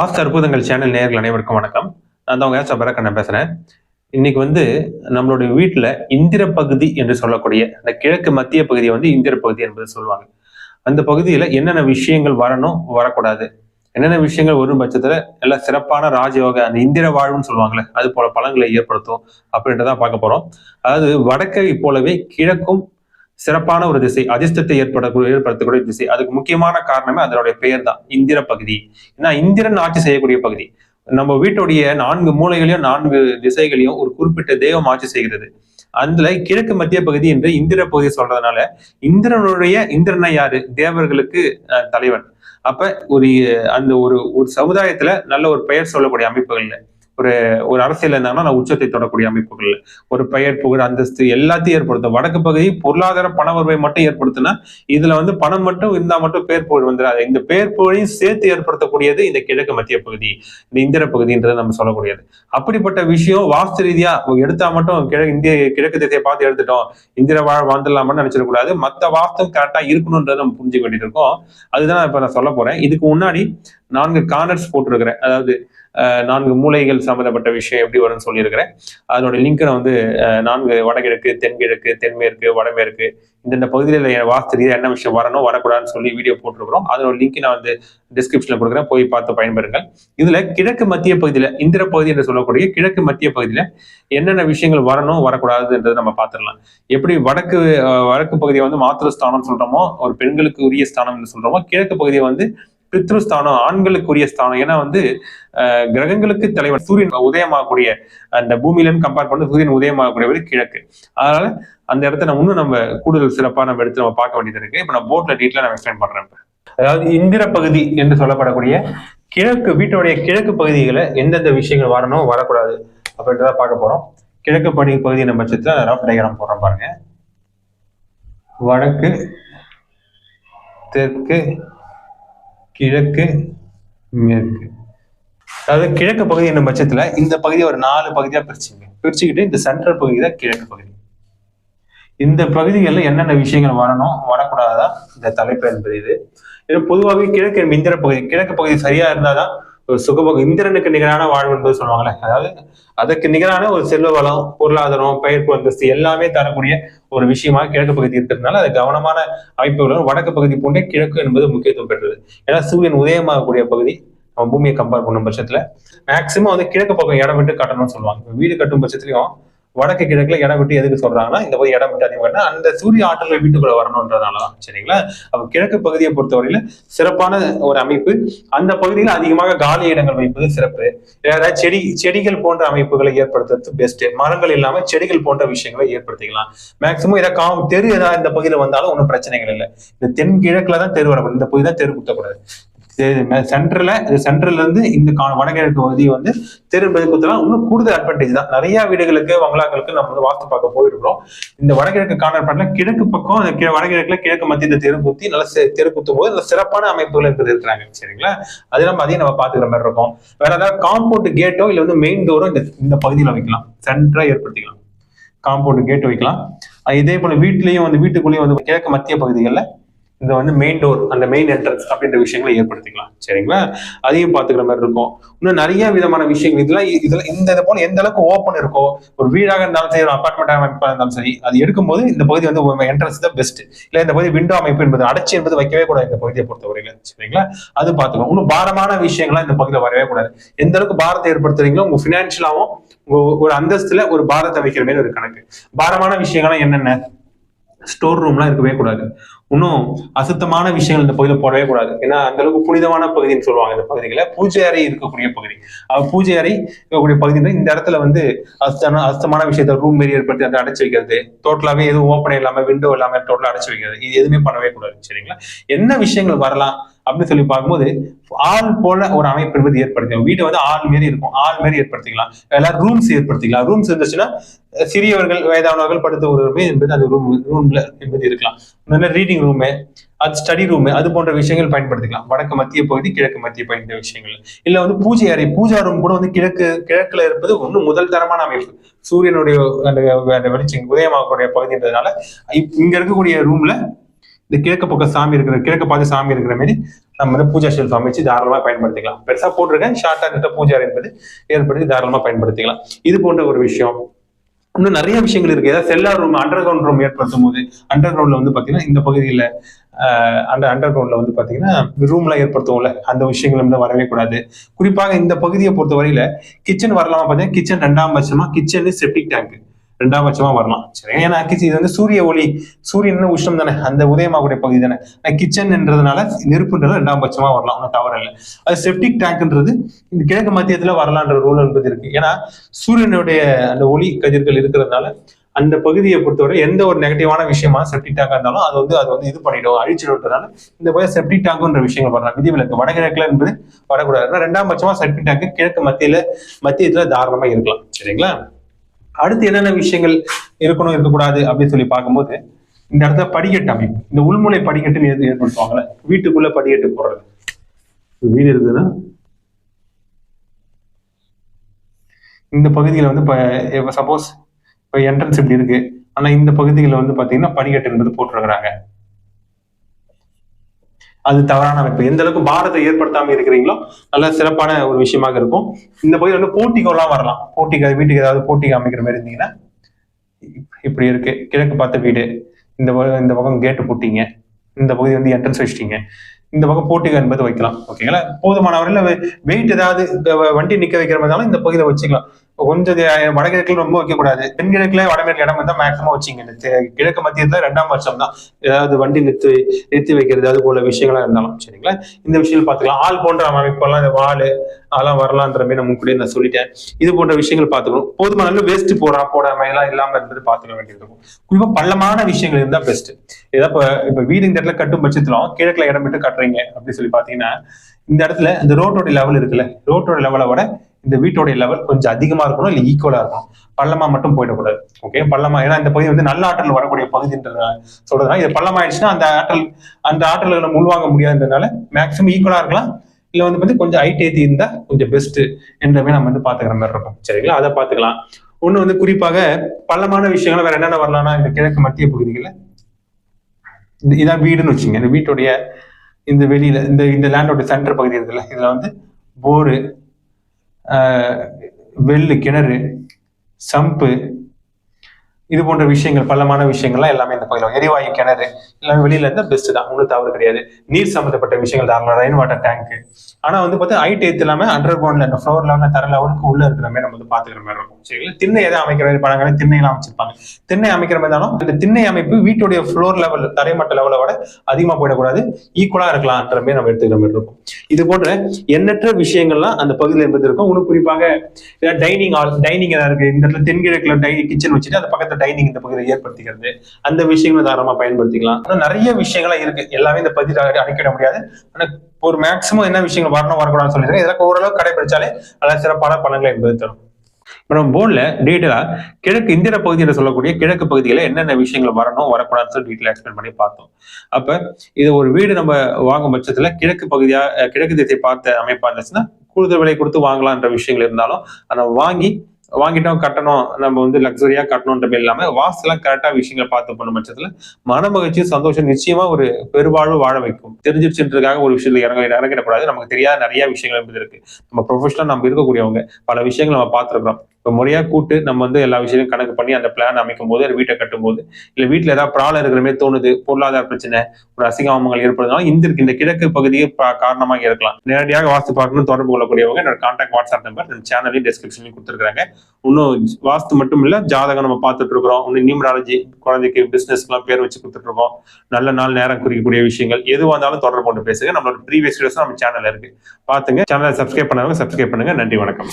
வாஸ்து அற்புதங்கள் சேனல் நேர்கள் அனைவருக்கும் வணக்கம். நான் தான் உங்க சபரக்கண்ணன் பேசுறேன். இன்னைக்கு வந்து நம்மளுடைய வீட்டில் இந்திர பகுதி என்று சொல்லக்கூடிய அந்த கிழக்கு மத்திய பகுதியை வந்து இந்திர பகுதி என்பது சொல்லுவாங்க. அந்த பகுதியில என்னென்ன விஷயங்கள் வரணும் வரக்கூடாது. என்னென்ன விஷயங்கள் வரும் பட்சத்துல எல்லாம் சிறப்பான ராஜயோக அந்த இந்திர வாழ்வுன்னு சொல்லுவாங்கல்ல அது போல பலன்களை ஏற்படுத்தும் அப்படின்றதான் பார்க்க போறோம். அதாவது வடக்கை போலவே கிழக்கும் சிறப்பான ஒரு திசை அதிர்ஷ்டத்தை ஏற்பட ஏற்படுத்தக்கூடிய திசை. அதுக்கு முக்கியமான காரணமே அதனுடைய பெயர் தான் இந்திர பகுதி. ஏன்னா இந்திரன் ஆட்சி செய்யக்கூடிய பகுதி. நம்ம வீட்டுடைய நான்கு மூலைகளையும் நான்கு திசைகளையும் ஒரு குறிப்பிட்ட தெய்வம் ஆட்சி செய்கிறது. அதுல கிழக்கு மத்திய பகுதி என்று இந்திர பகுதி சொல்றதுனால இந்திரனுடைய இந்திரனை யாரு? தேவர்களுக்கு தலைவன். அப்ப ஒரு அந்த ஒரு ஒரு சமுதாயத்துல நல்ல ஒரு பெயர் சொல்லக்கூடிய அமைப்புகள்ல. ஒரு ஒரு அரசியல் இருந்தாங்கன்னா நான் உச்சத்தை தொடக்கூடிய அமைப்புகள் ஒரு பெயர் புகழ் அந்தஸ்து எல்லாத்தையும் ஏற்படுத்தும். வடக்கு பகுதி பொருளாதார பண வருவை மட்டும் ஏற்படுத்தினா இதுல வந்து பணம் மட்டும் இருந்தா மட்டும் பேர் புகழ் வந்துடாது இந்த பேர் புகழையும் சேர்த்து ஏற்படுத்தக்கூடியது இந்த கிழக்கு மத்திய பகுதி இந்த இந்திர பகுதின்றது நம்ம சொல்லக்கூடியது. அப்படிப்பட்ட விஷயம் வாஸ்து ரீதியா எடுத்தா மட்டும் கிழக்கு இந்திய கிழக்கு திசையை பார்த்து எடுத்துட்டோம். இந்திர வாழ் வாழ்ந்துடலாமான்னு நினைச்சிடக்கூடாது. மத்த வாஸ்தும் கரெக்டா இருக்கணும்ன்றத நம்ம புரிஞ்சுக்க வேண்டியிருக்கோம் அதுதான் இப்ப நான் சொல்ல போறேன். இதுக்கு முன்னாடி நான்கு கார்னர்ஸ் போட்டிருக்கிறேன். அதாவது நான்கு மூலைகள் சம்பந்தப்பட்ட விஷயம் எப்படி வரும்னு சொல்லியிருக்கிறேன். அதனோட லிங்க் நான் வந்து நான்கு வடகிழக்கு தென்கிழக்கு தென்மேற்கு வடமேற்கு இந்தந்த பகுதியில் வாஸ்து ரீதியா என்ன விஷயம் வரணும் வரக்கூடாதுன்னு சொல்லி வீடியோ போட்டிருக்கிறோம். அதனோட லிங்க் நான் வந்து டிஸ்கிரிப்ஷனில் கொடுக்குறேன். போய் பார்த்து பயன்பெறுங்கள். இதில் கிழக்கு மத்திய பகுதியில் இந்திர பகுதி என்று சொல்லக்கூடிய கிழக்கு மத்திய பகுதியில் என்னென்ன விஷயங்கள் வரணும் வரக்கூடாதுன்றதை நம்ம பார்த்துடலாம். எப்படி வடக்கு வடக்கு பகுதியை வந்து மாத்திருஸ்தானம் சொல்கிறோமோ ஒரு பெண்களுக்கு உரிய ஸ்தானம் சொல்கிறோமோ கிழக்கு பகுதியை வந்து பித்ருஸ்தானம் ஆண்களுக்குரிய ஸ்தானம். ஏன்னா வந்து கிரகங்களுக்கு தலைவர் சூரியன் உதயமாகக்கூடிய அந்த பூமியிலன்னு கம்பேர் பண்ணி சூரியன் உதயமாகக்கூடியவர் கிழக்கு. அதனால அந்த இடத்த நம்ம இன்னும் நம்ம கூடுதல் சிறப்பா நம்ம எடுத்து நம்ம பார்க்க வேண்டியது இருக்கு. இப்ப நான் போட்ல டீட்டெயிலா நான் எக்ஸ்பிளைன் பண்றேன் அதாவது இந்திர பகுதி என்று சொல்லப்படக்கூடிய கிழக்கு வீட்டுடைய கிழக்கு பகுதிகளை எந்தெந்த விஷயங்கள் வரணும் வரக்கூடாது அப்படின்றத பார்க்க போறோம். கிழக்கு படி பகுதியின் பட்சத்துல ரஃப் டயக்ராம் போடுறோம் பாருங்க. வடக்கு தெற்கு கிழக்கு மேற்கு. அதாவது கிழக்கு பகுதி என்னும் பட்சத்துல இந்த பகுதியை ஒரு நாலு பகுதியா பிரிச்சுங்க. பிரிச்சுக்கிட்டு இந்த சென்ட்ரல் பகுதி தான் கிழக்கு பகுதி. இந்த பகுதிகளில் என்னென்ன விஷயங்கள் வரணும் வரக்கூடாதா? இந்த தலைப்பு என்பது இது. இது பொதுவாகவே கிழக்கு மிந்திர இந்திர பகுதி. கிழக்கு பகுதி சரியா இருந்தாதான் ஒரு சுகபோக இந்திரனுக்கு நிகரான வாழ்வு என்பது சொல்லுவாங்கல்ல. அதாவது அதற்கு நிகரான ஒரு செல்வ வளம் பொருளாதாரம் பயிர் அந்தஸ்து எல்லாமே தரக்கூடிய ஒரு விஷயமா கிழக்கு பகுதி இருக்கிறதுனால அது கவனமான அமைப்புகளும் வடக்கு பகுதி போன்றே கிழக்கு என்பது முக்கியத்துவம் பெற்றது. ஏன்னா சூரியன் உதயமாகக்கூடிய பகுதி நம்ம பூமியை கம்பேர் பண்ணும் பட்சத்துல மேக்சிமம் வந்து கிழக்கு பக்கம் இடம் விட்டு கட்டணும்னு சொல்லுவாங்க. வீடு கட்டும் பட்சத்துலயும் வடக்கு கிழக்குல இடம் விட்டு எதுக்கு சொல்றாங்கன்னா இந்த போய் இடம் விட்டு அதிகமாக அந்த சூரிய ஆற்றல் வீட்டுக்குள்ள வரணுன்றதுனாலதான் சரிங்களா? அப்ப கிழக்கு பகுதியை பொறுத்தவரையில சிறப்பான ஒரு அமைப்பு. அந்த பகுதியில் அதிகமாக காலி இடங்கள் வைப்பது சிறப்பு. ஏதாவது செடி செடிகள் போன்ற அமைப்புகளை ஏற்படுத்துறது பெஸ்ட் மரங்கள் இல்லாம செடிகள் போன்ற விஷயங்களை ஏற்படுத்திக்கலாம். மேக்சிமம் இதை காம் தெரு ஏதாவது இந்த பகுதியில வந்தாலும் ஒன்றும் பிரச்சனைகள் இல்லை. இந்த தென் கிழக்குல தான் தெரு வரக்கூடாது. இந்த பகுதி தான் தெரு குத்தக்கூடாது. சென்ட்ரல சென்ட்ரல்ல இருந்து இந்த கா- வடகிழக்கு பகுதி வந்து தெரு குத்தலாம் இன்னும் கூடுதல் அட்வான்டேஜ் தான். நிறைய வீடுகளுக்கு பங்களாக்களுக்கு நம்ம வந்து வாஸ்து பார்க்க போயிருக்கிறோம். இந்த வடகிழக்கு கார்னர் கிழக்கு பக்கம் அந்த வடகிழக்குல கிழக்கு மத்திய தெரு குத்தி நல்ல செ- தெரு குத்தும் போது நல்ல சிறப்பான அமைப்புகள் இருக்கிறது இருக்கிறாங்க சரிங்களா? அது நம்ம அதையும் நம்ம பாத்துக்கிற மாதிரி இருக்கும். வேற ஏதாவது காம்பவுண்ட் கேட்டோ இல்ல வந்து மெயின் டோரோ இந்த இந்த பகுதியில வைக்கலாம். சென்டரா ஏற்படுத்திக்கலாம். காம்பவுண்ட் கேட் வைக்கலாம். இதே போல வீட்லயும் வந்து வீட்டுக்குள்ளேயும் வந்து கிழக்கு மத்திய பகுதிகளில் இந்த வந்து மெயின் டோர் அந்த மெயின் என்ட்ரன்ஸ் அப்படின்ற விஷயங்களை ஏற்படுத்திக்கலாம். சரிங்களா? அதையும் பாத்துக்கிற மாதிரி இருக்கும். இன்னும் நிறைய விதமான விஷயங்கள். இதெல்லாம் இ- இதெல்லாம் இந்த இது போல எந்த அளவுக்கு ஓப்பன் இருக்கோ ஒரு வீடாக இருந்தாலும் சரி ஒரு அபார்ட்மெண்ட் அமைப்பாக இருந்தாலும் சரி அது எடுக்கும்போது இந்த பகுதி வந்து என்ட்ரன்ஸ் தான் பெஸ்ட் இல்ல இந்த பகுதி விண்டோ அமைப்பு என்பது அடைச்சி என்பது வைக்கவே கூடாது இந்த பகுதியை பொறுத்தவரையில. சரிங்களா? அது பாத்துக்கணும் இன்னும் பாரமான விஷயங்கள்லாம் இந்த பகுதியில வரவே கூடாது. எந்த அளவுக்கு பாரத்தை ஏற்படுத்துறீங்களோ உங்க பினான்சியலாவும் ஒரு அந்தஸ்துல ஒரு பாரத்தை வைக்கிற மாதிரி ஒரு கணக்கு. பாரமான விஷயங்கள்லாம் என்னென்ன? ஸ்டோர் ரூம்லாம் இருக்கவே கூடாது. இன்னும் அசுத்தமான விஷயங்கள் இந்த பகுதியில் போடவே கூடாது. ஏன்னா அந்த அளவுக்கு புனிதமான பகுதின்னு சொல்லுவாங்க இந்த பகுதிகளை. பூஜை அறை இருக்கக்கூடிய பகுதி. பூஜை அறை இருக்கக்கூடிய பகுதியில் இந்த இடத்துல வந்து அசுத்தான அசுத்தமான விஷயத்த ரூம் மாரி ஏற்படுத்தி அதை அடைச்சி வைக்கிறது. டோட்டலாவே எதுவும் ஓப்பன் இல்லாம விண்டோ இல்லாம டோட்டலா அடைச்சி வைக்கிறது. இது எதுவுமே பண்ணவே கூடாது. சரிங்களா? என்ன விஷயங்கள் வரலாம்? அப்படின்னு சொல்லி பார்க்கும்போது ஆள் போல ஒரு அமைப்பு என்பது ஏற்படுத்தி வீடு வந்து ஆள் மாரி இருக்கும். ஆள் மாரி ஏற்படுத்திக்கலாம். எல்லாரும் ரூம்ஸ் ஏற்படுத்திக்கலாம். ரூம்ஸ் இருந்துச்சுன்னா சிறியவர்கள் வயதானவர்கள் படுத்த ஒரு ரூமே என்பது அந்த ரூம் ரூம்ல என்பது இருக்கலாம். நல்ல ரீடிங் ரூமு அது ஸ்டடி ரூம் அது போன்ற விஷயங்கள் பயன்படுத்திக்கலாம். வடக்கு மத்திய பகுதி கிழக்கு மத்திய பகுதி இந்த விஷயங்கள். இல்ல வந்து பூஜை அறை பூஜா ரூம் கூட வந்து கிழக்கு கிழக்குல இருப்பது ஒன்று முதல் தரமான அமைப்பு. சூரியனுடைய அந்த வெளிச்சம் உதயமாகக்கூடிய பகுதின்றதுனால இப்- இங்க இருக்கக்கூடிய ரூம்ல இந்த கிழக்கு பக்கம் சாமி இருக்கிற கிழக்கு பார்த்து சாமி இருக்கிற மாதிரி நம்ம வந்து பூஜா ஷெல்ஃப் அமைச்சு தாராளமாக பயன்படுத்திக்கலாம். பெருசாக போட்டிருக்கேன் ஷார்ட்டாக இருந்த பூஜா என்பது ஏற்படுத்தி தாராளமாக பயன்படுத்திக்கலாம். இது போன்ற ஒரு விஷயம். இன்னும் நிறைய விஷயங்கள் இருக்கு. ஏதாவது cellar room under ground room ஏற்படுத்தும் போது அண்டர் கிரவுண்ட்ல வந்து பாத்தீங்கன்னா இந்த பகுதியில அண்டர் அந்த அண்டர் கிரவுண்ட்ல வந்து பாத்தீங்கன்னா ரூம்லாம் ஏற்படுத்துவோம்ல. அந்த விஷயங்கள் வந்து வரவே கூடாது. குறிப்பாக இந்த பகுதியை பொறுத்த வரையில கிச்சன் வரலாமா பாத்தீங்கன்னா கிச்சன் ரெண்டாம் பட்சமா கிச்சன் செப்டிக் டேங்க் ரெண்டாம் பட்சமா வரலாம். சரி ஏன்னா கிச்சன் இது வந்து சூரிய ஒளி சூரியன் உஷ்ணம் தானே அந்த உதயமாகக்கூடிய பகுதி தானே. கிச்சன்ன்றதுனால நெருப்புன்றது ரெண்டாம் பட்சமா வரலாம் ஒன்றும் தவறு இல்லை. அது செப்டிக் டேங்க்ன்றது இந்த கிழக்கு மத்தியத்துல வரலான்ற ரூல் என்பது இருக்கு ஏன்னா சூரியனுடைய அந்த ஒளி கதிர்கள் இருக்கிறதுனால அந்த பகுதியை பொறுத்தவரை எந்த ஒரு நெகட்டிவான விஷயமா செப்டிக் டேங்கா இருந்தாலும் அது வந்து அது வந்து இது பண்ணிடும் அழிச்சிடுறதுனால இந்த பகுதியில் செப்டிக் டேங்குன்ற விஷயங்கள் வரலாம். விதிவிலக்கு வடகிழக்குல என்பது வரக்கூடாது. ரெண்டாம் பட்சமா செப்டிக் டேங்க் கிழக்கு மத்தியில மத்தியத்துல தாராளமா இருக்கலாம். சரிங்களா? அடுத்து என்னென்ன விஷயங்கள் இருக்கணும் இருக்கக்கூடாது அப்படின்னு சொல்லி பார்க்கும்போது இந்த இடத்துல படிக்கட்டு அமைப்பு இந்த உள்முனை படிக்கட்டுன்னு எது ஏற்படுத்துவாங்கல்ல வீட்டுக்குள்ள படிக்கட்டு போடுறது. வீடு இருக்குதுன்னா? இந்த பகுதியில் வந்து இப்போ சப்போஸ் இப்போ என்ட்ரன்ஸ் இப்படி இருக்கு. ஆனா இந்த பகுதிகளில் வந்து பாத்தீங்கன்னா படிக்கட்டு என்பது போட்டிருக்கிறாங்க. அது தவறான அமைப்பு. எந்த அளவுக்கு பாரத்தை ஏற்படுத்தாம இருக்கிறீங்களோ நல்ல சிறப்பான ஒரு விஷயமாக இருக்கும். இந்த பகுதியில் வந்து போட்டிகோலாம் வரலாம். போட்டிக்கு வீட்டுக்கு ஏதாவது போட்டிக்கு அமைக்கிற மாதிரி இருந்தீங்கன்னா இப்படி இருக்கு. கிழக்கு பார்த்த வீடு. இந்த இந்த பக்கம் கேட்டு போட்டீங்க. இந்த பகுதி வந்து என்ட்ரன்ஸ் வச்சிட்டீங்க. இந்த பக்கம் போட்டிகள் என்பது வைக்கலாம். ஓகேங்களா? போதுமான வரையில் வெயிட் ஏதாவது வண்டி நிக்க வைக்கிற மாதிரி இருந்தாலும் இந்த பகுதியில் வச்சுக்கலாம். கொஞ்சம் வடகிழக்குல ரொம்ப வைக்கக்கூடாது. தென்கிழக்குல வடமேற்கு இடம் இருந்தால் மேக்ஸிமம் வச்சிங்க கிழக்கு மத்தியத்துல ரெண்டாம் வருஷம் தான். ஏதாவது வண்டி நிறுத்தி நிறுத்தி வைக்கிறது அது போல விஷயங்களா இருந்தாலும் சரிங்களா? இந்த விஷயங்கள் பார்த்துக்கலாம். ஆள் போன்ற அமைப்பெல்லாம் இந்த வாள் அதெல்லாம் வரலான்ற மாதிரி நம்ம கூட நான் சொல்லிட்டேன். இது போன்ற விஷயங்கள் பார்த்துக்கணும். போதுமான அளவு வேஸ்ட் போறா போடாம எல்லாம் இல்லாம இருந்தது பார்த்துக்க வேண்டியது இருக்கும். குறிப்பா பள்ளமான விஷயங்கள் இருந்தா பெஸ்ட் ஏதாவது இப்ப இப்ப வீடு இந்த இடத்துல கட்டும் பட்சத்திலும் கிழக்குல இடம் விட்டு கட்டுறீங்க அப்படின்னு சொல்லி பாத்தீங்கன்னா இந்த இடத்துல இந்த ரோட்டோட லெவல் இருக்குல்ல ரோட்டோட லெவலை விட இந்த வீட்டோடைய லெவல் கொஞ்சம் அதிகமா இருக்கணும் இல்ல ஈக்குவலா இருக்கணும். பள்ளமா மட்டும் போயிடக்கூடாது ஓகே பள்ளமா ஏன்னா இந்த பகுதி வந்து நல்ல ஆற்றல் வரக்கூடிய பகுதின்ற சொல்றதுனால இது பள்ளமாயிடுச்சுன்னா அந்த ஆற்றல் அந்த ஆற்றல்களை நம்ம உள்வாங்க முடியாதுன்றதுனால மேக்ஸிமம் ஈக்குவலா இருக்கலாம். இல்ல வந்து வந்து கொஞ்சம் ஹைட் ஏத்தி இருந்தா கொஞ்சம் பெஸ்ட் என்றமே நம்ம வந்து பாத்துக்கிற மாதிரி இருக்கும். சரிங்களா? அதை பாத்துக்கலாம். ஒண்ணு வந்து குறிப்பாக பள்ளமான விஷயங்கள் வேற என்னென்ன வரலாம்னா இந்த கிழக்கு மத்திய பகுதிகளில் இந்த இதான் வீடுன்னு வச்சுங்க இந்த வீட்டுடைய இந்த வெளியில இந்த இந்த லேண்டோட சென்டர் பகுதி இருக்குல்ல இதுல வந்து போரு வெள்ளு கிணறு சம்பு இது போன்ற விஷயங்கள் பலமான விஷயங்கள்லாம் எல்லாமே இந்த பகுதியில் எரிவாயு கிணறு எல்லாமே வெளியில இருந்தா பெஸ்ட் தான். ஒன்றும் தவறு கிடையாது. நீர் சம்மந்தப்பட்ட விஷயங்கள் தாராளம் ரெயின் வாட்டர் டேங்க் ஆனா வந்து பார்த்தா ஹைட் ஏத்து இல்லாமல் அண்டர் கிரவுண்ட்ல இந்த ஃப்ளோர் லெவலில் தர லெவலுக்கு உள்ள இருக்கிற மாதிரி நம்ம வந்து பாத்துக்கிற மாதிரி இருக்கும். சரிங்களா திண்ணை எதை அமைக்கிற மாதிரி பழங்களை திண்ணையெல்லாம் அமைச்சிருப்பாங்க. திண்ணை அமைக்கிற மாதிரி தானோ இந்த திண்ணை அமைப்பு வீட்டுடைய ஃப்ளோர் லெவல் தரைமட்ட லெவலை விட அதிகமா போயிடக்கூடாது. ஈக்குவலா இருக்கலாம்ன்ற மாதிரி நம்ம எடுத்துக்கிற மாதிரி இருக்கும். இது போன்ற எண்ணற்ற விஷயங்கள்லாம் அந்த பகுதியில் என்பது இருக்கும் இன்னும் குறிப்பாக டைனிங் ஹால் டைனிங் ஏதாவது இருக்கு. இந்த இடத்துல தென்கிழக்குல டை கிச்சன் வச்சுட்டு அந்த பக்கத்துல டைனிங் இந்த பகுதியில் ஏற்படுத்திக்கிறது. அந்த விஷயங்களை தாராளமா பயன்படுத்திக்கலாம். ஆனால் நிறைய விஷயங்கள்லாம் இருக்கு. எல்லாமே இந்த பதிவில் அடிக்கிட முடியாது. ஆனால் ஒரு மேக்ஸிமம் என்ன விஷயங்கள் வரணும் வரக்கூடாதுன்னு சொல்லியிருக்கேன் இதெல்லாம் ஓரளவு கடைபிடிச்சாலே நல்ல சிறப்பான பலன்களை என்பது தரும். இப்போ நம்ம போர்டில் டீட்டெயிலா கிழக்கு இந்திர பகுதியில் சொல்லக்கூடிய கிழக்கு பகுதியில் என்னென்ன விஷயங்கள் வரணும் வரக்கூடாதுன்னு சொல்லி டீட்டெயில் எக்ஸ்பிளைன் பண்ணி பார்த்தோம். அப்ப இது ஒரு வீடு நம்ம வாங்கும் பட்சத்துல கிழக்கு பகுதியா கிழக்கு திசை பார்த்த அமைப்பா இருந்துச்சுன்னா கூடுதல் விலை கொடுத்து வாங்கலான்ற விஷயங்கள் இருந்தாலும் அதை வாங்கி வாங்கிட்டோம் கட்டணும் நம்ம வந்து லக்ஸரியா கட்டணும்ன்ற மாதிரி இல்லாம வாஸ்துலாம் கரெக்டா விஷயங்களை பார்த்து பண்ணும் பட்சத்துல மன மகிழ்ச்சி சந்தோஷம் நிச்சயமா ஒரு பெருவாழ்வு வாழ வைக்கும். தெரிஞ்சிருச்சுன்றதுக்காக ஒரு விஷயத்துல இறங்க இறங்கிடக்கூடாது நமக்கு தெரியாத நிறைய விஷயங்கள் இருக்கு. நம்ம ப்ரொஃபஷனல் நம்ம இருக்கக்கூடியவங்க பல விஷயங்கள் நம்ம பார்த்துருக்கோம் இப்போ முறையாக கூட்டு நம்ம வந்து எல்லா விஷயத்தையும் கணக்கு பண்ணி அந்த பிளான் அமைக்கும் போது ஒரு வீட்டை கட்டும் போது இல்லை வீட்டில் ஏதாவது ப்ராப்ளம் இருக்கிற மாதிரி தோணுது பொருளாதார பிரச்சனை ஒரு அசிங்கமாமங்கள் ஏற்படுறதுனால இந்த இந்த கிழக்கு பகுதியே காரணமாக இருக்கலாம். நேரடியாக வாஸ்து பார்க்கணும் தொடர்பு கொள்ளக்கூடியவங்க என்னோட கான்டாக்ட் வாட்ஸ்அப் நம்பர் நம்ம சேனலையும் டிஸ்கிரிப்ஷன்லையும் கொடுத்துருக்காங்க இன்னும் வாஸ்து மட்டும் இல்லை ஜாதகம் நம்ம பார்த்துட்டு இருக்கிறோம். இன்னும் நியூமராலஜி குழந்தைக்கு பிசினஸ்க்குலாம் பேர் வச்சு கொடுத்துட்டு இருக்கோம். நல்ல நாள் நேரம் குறிக்கக்கூடிய விஷயங்கள் எதுவாக இருந்தாலும் தொடர்பு கொண்டு பேசுங்க. நம்மளோட ப்ரீவியஸ் வீடியோஸ் நம்ம சேனல் இருக்கு. பார்த்துங்க. சேனலை சப்ஸ்கிரைப் பண்ணாங்க சப்ஸ்கிரைப் பண்ணுங்க. நன்றி வணக்கம்.